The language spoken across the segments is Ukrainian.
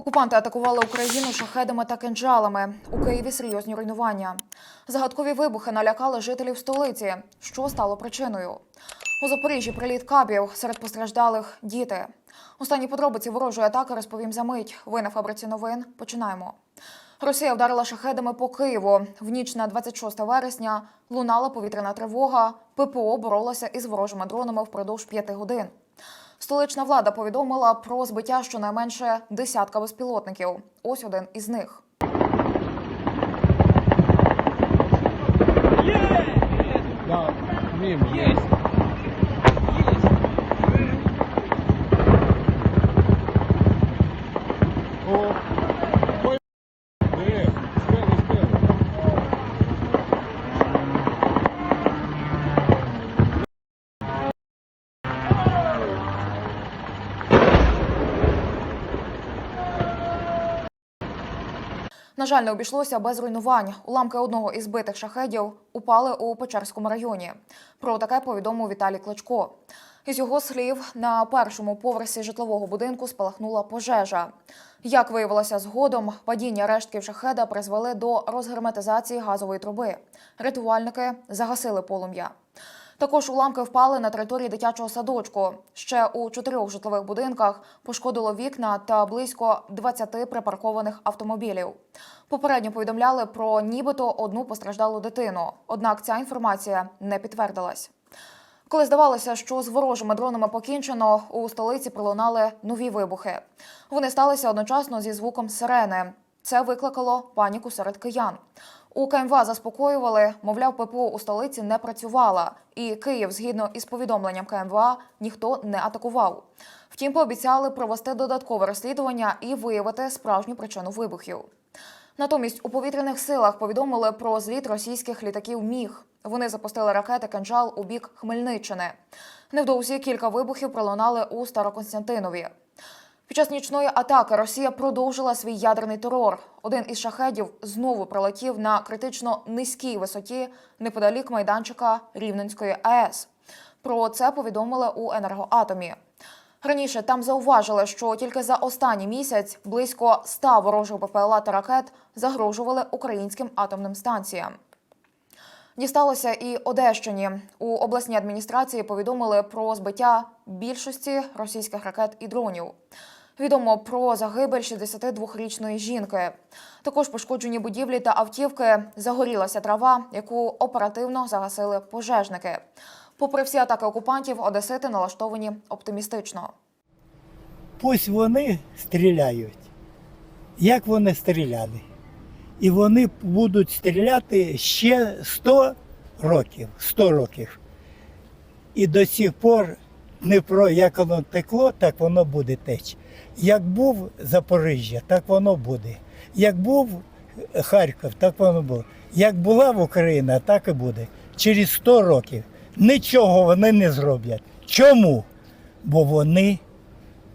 Окупанти атакували Україну шахедами та кинджалами. У Києві серйозні руйнування. Загадкові вибухи налякали жителів столиці. Що стало причиною? У Запоріжжі приліт кабів серед постраждалих діти. Останні подробиці ворожої атаки розповім за мить. Ви на фабриці новин. Починаємо. Росія вдарила шахедами по Києву. В ніч на 26 вересня лунала повітряна тривога. ППО боролася із ворожими дронами впродовж п'яти годин. Столична влада повідомила про збиття щонайменше десятка безпілотників. Ось один із них. На жаль, не обійшлося без руйнувань. Уламки одного із збитих шахедів упали у Печерському районі. Про таке повідомив Віталій Кличко. Із його слів, на першому поверсі житлового будинку спалахнула пожежа. Як виявилося згодом, падіння рештків шахеда призвели до розгерметизації газової труби. Рятувальники загасили полум'я. Також уламки впали на території дитячого садочку. Ще у чотирьох житлових будинках пошкодило вікна та близько 20 припаркованих автомобілів. Попередньо повідомляли про нібито одну постраждалу дитину. Однак ця інформація не підтвердилась. Коли здавалося, що з ворожими дронами покінчено, у столиці пролунали нові вибухи. Вони сталися одночасно зі звуком сирени. Це викликало паніку серед киян. У КМВА заспокоювали, мовляв, ППО у столиці не працювала, і Київ, згідно із повідомленням КМВА, ніхто не атакував. Втім, пообіцяли провести додаткове розслідування і виявити справжню причину вибухів. Натомість у повітряних силах повідомили про зліт російських літаків Міг. Вони запустили ракети «Кинджал» у бік Хмельниччини. Невдовзі кілька вибухів пролунали у Староконстантинові. Під час нічної атаки Росія продовжила свій ядерний терор. Один із шахедів знову прилетів на критично низькій висоті неподалік майданчика Рівненської АЕС. Про це повідомили у енергоатомі. Раніше там зауважили, що тільки за останній місяць близько 100 ворожих БПЛА та ракет загрожували українським атомним станціям. Дісталося і Одещині. У обласній адміністрації повідомили про збиття більшості російських ракет і дронів. Відомо про загибель 62-річної жінки. Також пошкоджені будівлі та автівки. Загорілася трава, яку оперативно загасили пожежники. Попри всі атаки окупантів, одесити налаштовані оптимістично. Пусть вони стріляють, як вони стріляли. І вони будуть стріляти ще 100 років. 100 років. І до сих пор Дніпро, як воно текло, так воно буде теч. Як був Запоріжжя, так воно буде. Як був Харків, так воно буде. Як була в Україна, так і буде. Через 100 років нічого вони не зроблять. Чому? Бо вони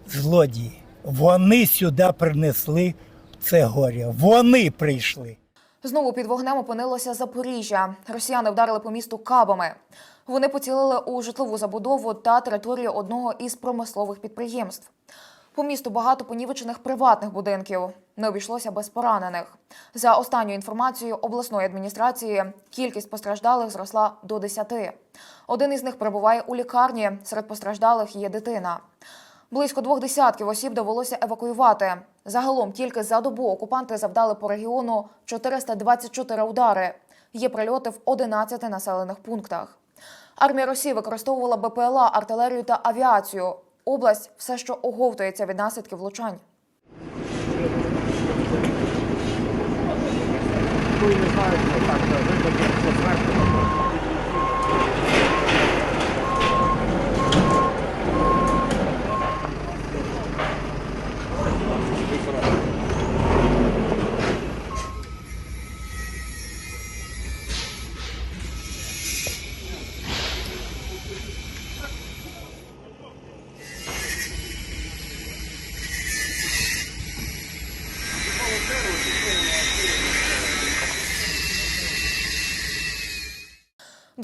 злодії. Вони сюди принесли це горе. Вони прийшли. Знову під вогнем опинилося Запоріжжя. Росіяни вдарили по місту кабами. Вони поцілили у житлову забудову та територію одного із промислових підприємств. По місту багато понівечених приватних будинків. Не обійшлося без поранених. За останньою інформацією обласної адміністрації, кількість постраждалих зросла до 10. Один із них перебуває у лікарні. Серед постраждалих є дитина. Близько двох десятків осіб довелося евакуювати. Загалом тільки за добу окупанти завдали по регіону 424 удари. Є прильоти в 11 населених пунктах. Армія Росії використовувала БПЛА, артилерію та авіацію. Область все, що оговтується від наслідків влучань.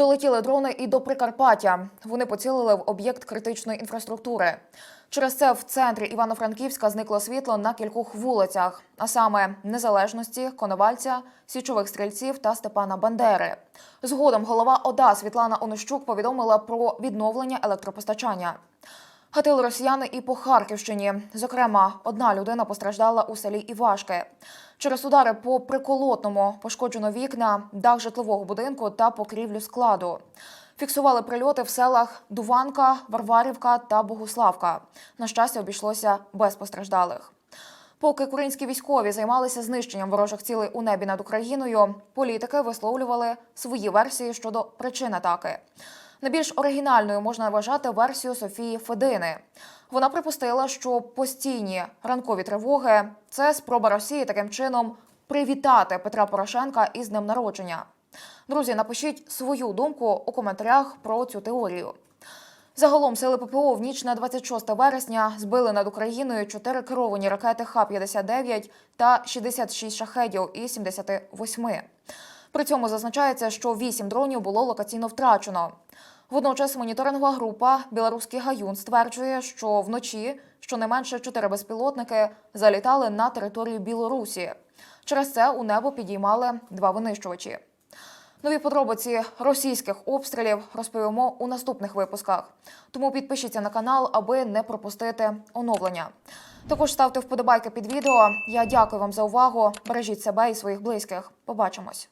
Долетіли дрони і до Прикарпаття. Вони поцілили в об'єкт критичної інфраструктури. Через це в центрі Івано-Франківська зникло світло на кількох вулицях, а саме Незалежності, Коновальця, Січових стрільців та Степана Бандери. Згодом голова ОДА Світлана Онищук повідомила про відновлення електропостачання. Гатили росіяни і по Харківщині. Зокрема, одна людина постраждала у селі Івашки. Через удари по приколотному пошкоджено вікна, дах житлового будинку та покрівлю складу. Фіксували прильоти в селах Дуванка, Варварівка та Богуславка. На щастя, обійшлося без постраждалих. Поки українські військові займалися знищенням ворожих цілей у небі над Україною, політики висловлювали свої версії щодо причин атаки. Найбільш оригінальною можна вважати версію Софії Федини. Вона припустила, що постійні ранкові тривоги це спроба Росії таким чином привітати Петра Порошенка із днем народження. Друзі, напишіть свою думку у коментарях про цю теорію. Загалом сили ППО в ніч на 26 вересня збили над Україною чотири керовані ракети Х-59 та 66 шахедів із 78. При цьому зазначається, що 8 дронів було локаційно втрачено. Водночас моніторингова група Білоруський гаюн стверджує, що вночі щонайменше чотири безпілотники залітали на територію Білорусі. Через це у небо підіймали два винищувачі. Нові подробиці російських обстрілів розповімо у наступних випусках. Тому підпишіться на канал, аби не пропустити оновлення. Також ставте вподобайки під відео. Я дякую вам за увагу. Бережіть себе і своїх близьких. Побачимось.